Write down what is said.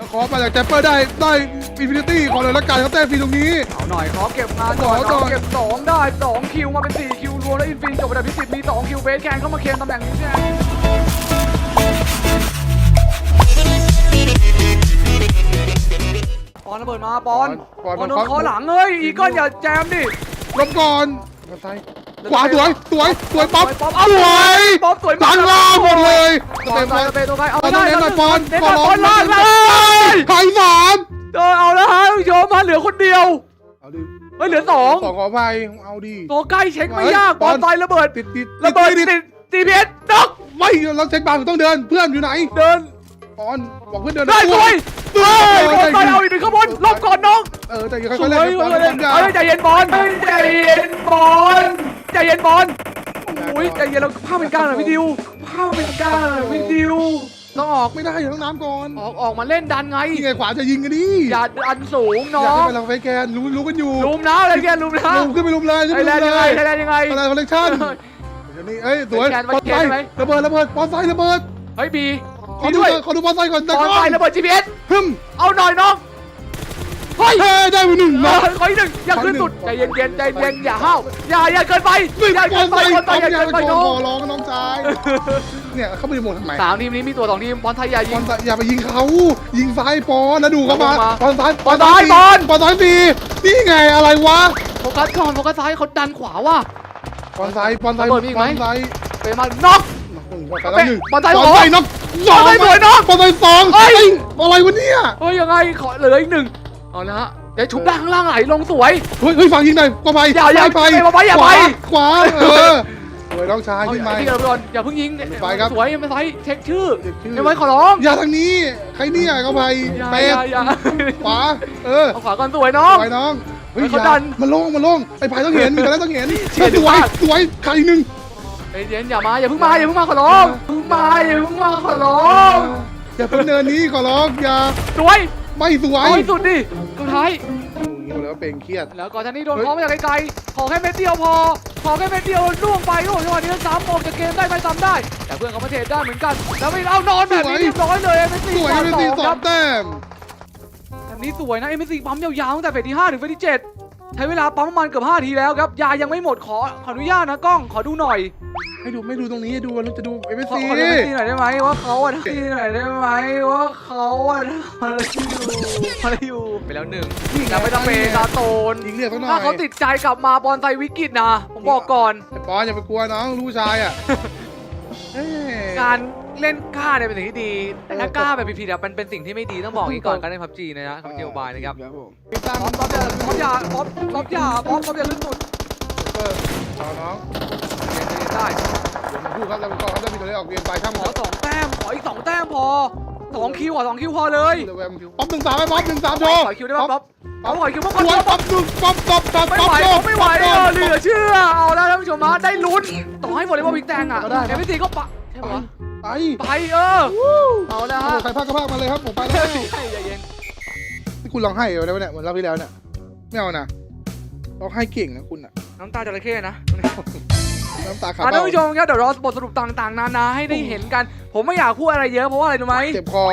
แล้วขอมาจากแจปเปอร์ได้ได้อินฟินิตี้ขอเลยละกันเขาแต้มฟรีตรงนี้ เอาหน่อยขอเก็บงานหน่อยขอขหน่ออยเก็บสองได้สองคิวมาเป็นสี่คิวรวมแล้วอินฟินจบไปแบบพิสิทธิ์มีสองคิวเบสแคนเข้ามาเคลมตำแหน่งนี้แทนปอนระเบิดมาปอนปอนปอนโดปอนนคอหลังเฮ้ยอีกอนอย่าแจมดิลบก่อนมาซ้ายขวาสวยสวยสวยป๊อปป๊อปสวยป๊อปสวยหลังล่างหมดเลยปอนไปสเปรย์ตัวไปเอาปอนไม่ต้องได้เน้นหน่อยปอนเน้นหน่อยปอน ล่างเลยไข่สามเออเอาแล้วฮะผู้ชมมาเหลือคนเดียวเอาดิเฮ้ยเหลือสองสองขออภัยเอาดิ ตัวใกล้เช็คไม่เฮ้ยยากปปออนนไฟระเบิดติดติดระเบิดติติด GPS นกไม่เราเช็คบาร์ต้องเดินเพื่อนอยู่ไหน เดินปอนบอกเพื่อนเดินได้สวยสวยเฮ้ยปอนไฟเอาอีกหนึ่งขบวนลบก่อนน้องเออแต่ยังสค่วอยยๆเล่นปอนเลยปอนยาเฮ้ยใจเย็นบอลเฮ้ยใจเย็นบอลใจเย็นบอลโอ้ยใจเย็นเราภาพเป็นกลางหน่อยพี่ดิวภาพเป็นกลางหน่อยพี่ดิว ต้องออกไม่ได้อยู่ต้องน้ำก่อนออกออกมาเล่นดันไง นี่ไงขวาจะยิงกันดิอย่าดันสูงอน้ยากอให้งไปลองไฟแกนรู้รู้กันอยู่ลุมนะอะไรแกลุมนะลุมขึ้นไปลุมเลยขึ้นไทไปยแลลุนมด์ยังเลไงยไทยแลนด์ยังไงอะไรคอลเลคชั่นเดี๋ยวนี้เอ้ยสวยไฟแกนบอลไฟไฟแกนไหม ระเบิดระเบิดบอลไฟระเบิดเฮ้ยบีขอบีดูด้วยขอดูบอลไฟก่อนแต่บอลก่ไฟอนระเบิด GPS ฮึมเอาหน่อยน้องเฮ้ยเฮ้ยได้ไปหนึ่งเอนะอขออีกหนึ่งอย่าขึ้นสุดใจเย็นๆใจเย็นอย่าห้าวอย่าอย่าเกินไปไม่อย่าบเกิอลนไฟไปบอลไฟปั๊มอย่ายัเกิงนไปโชน้องว์ร้องน้องชาย เนี่ยเขาไม่ได้หมดทำไมสามทีมนี้มีตัวสองทีมบอลไทยอย่าบยิองลไฟอย่าไปยิงเขายิงซ้ายปอนแล้วดูเข้ามาลงมาบอลซ้ายบอลซ้ายบอลบอลบอลซ้ายสี่นี่ไงอะไรวะโฟกัสก่อนโฟกัสซ้ายเขาดันขวาว่ะบอลซ้ายบอลซ้ายระเบิดมีอีกไหมบอลซ้ายไปมาน็อกบอลซ้ายแล้วหนึ่งบอลซ้ายบอลสองซ้ายน็อกสองบอลซ้ายสวยน็อกบอลซ้ายสองเอ้ยเอ้ย อะไรวะเนี่ยเฮ้ยยังไงขอเหลืออีกหนึ่งเอาละฮะเดี๋ยวชุบด้านข้างล่างไหลลงสวย เฮ้ยเฮ้ยฝั่งยิงหน่อยก็ไปอย่าอย่าไปไปอย่าไป ขวาเออส วยน้องชายเอาขึ้นไปที่เราไปก่อนอย่าเพิ่งยิงไปครับ สวยยังไม่ไซเช็คชื่อเช็คชื่อยังไม่ขอร้องอย่าทางนี้ ใครเนี่ยก็ไปอย่าเป็อย่าดอย่าขวา เออเอาขวาก่อนสวยน้อง ไปน้องเฮ้ยให้เขาอย่าดันมันโล่งมันโล่งไอ้ไผ่ต้องเห็นมีแต่ละต้องเห็นเชี่ยสวยดีมากสวยใครหนึ่งใจเย็นอย่ามาอย่าเพิ่งมาอย่าเพิ่งมาขอร้องเพิ่งมาอย่าเพิ่งมาขอร้องอย่าเพิ่งเดินนี้ขอร้องอย่าสวยไม่สวยเอาให้สุดดิสุดท้าย โอ้ยแล้วเป็นเครียด แล้วก่อนท่านี้โดนคล้องมาจากไกลๆขอแค่เม็ดเดียวพอ ขอแค่เม็ดเดียวล่วงไปโอ้โหจังหวะนี้ซ้ำออกจากเกมได้ไหมซ้ำได้ แต่เพื่อนเขามาเทรดได้เหมือนกัน แล้วไม่เอานอนแบบนี้เรียบร้อยเลยเอ็มซีสวยสามเป็นสสีองสอครังบแต้มแบบนี้สวยนะเอ็มซีปั๊มยาวๆตั้งแต่เฟสที่5ถึงเฟสที่7 ใช้เวลาปั๊มประมาณเกือบ5ทีแล้วครับ ยายังไม่หมดขอขออนุญาตนะกล้อง ขอดูหน่อย ให้ดูไม่ดูตรงนี้ดูจะดูเอ็มขอซีขอดูเอ็มซีหน่อยได้ไหมว่าเขาอะทำที่หน่อยได้ไหมว่าเขาอะทำอะไรอยู่อะไรอยู่ไปแล้วหนึ่งแล้วไม่ต้องเปย์ซาโตนยิงเรียกเขาหน่อยถ้าเขาติดใจกลับมาบอลไซวิกฤตนะ ผมบอกก่อนไอ้ปอนอย่าไปกลัวน้องลูกผู้ชายอะเอ้ย การเล่นกล้าเนี่ยเป็นสิ่งที่ดี แต่ถ้ากล้าแบบผิดๆอะมันเป็นสิ่งที่ไม่ดีต้องบอกอย่างนี้ก่อนการเล่นพับจีนะฮะพับจีโอบายนะครับครับผมป๊อปป๊อปอย่าป๊อปอย่าป๊อปป๊อปอย่าป๊อปป๊อปอย่าลื่นสุดเปิดต่อน้องเล่นเล่นได้เดี๋ยวมาพูดครับแล้วก็เขาจะมีตัวเลขออกเกมไปข้ามขหมอดสองแต้มขออีกสองแต้มพอสองคิวขอสองคิวพอเลยป๊อปหนึ่งสามไหมป๊อปหนึ่งสามโชขว์อคิวได้ป่ะป๊อปป๊อปขอคิวป๊อปสวยป๊ป๊ออปปหนึ่งป๊อปป๊อปป๊อปไม่ป๊อปไหวโชว์ไม่ไหวเออเหลือเชื่อเอาแล้วท่านผู้ชมมาไดต่อให้วอลเลย์บอลวิกแตงอะก็ได้นะ แต่ไม่ตีก็ปะใช่ปะวะไปเออเอาแล้ฮะใครพาดก็พาดมาเลยครับผมไปแล้วใจเย็นนี่คุณร้องไห้เอาได้ไเนี่ยเหมือนรอบที่แล้วเนี่ยไม่เอานะร้องไห้เก่งนะคุณอะน้ำตาจระเข้นะ น้ำตาขาอ่ล้าท่านผู้ชมครับเดี๋ยวรอบทสรุปต่างๆนานาให้ได้เห็นกัน ผมไม่อยากพูดอะไรเยอะเพราะว่าอะไรรู้ไหมเจ็บคอ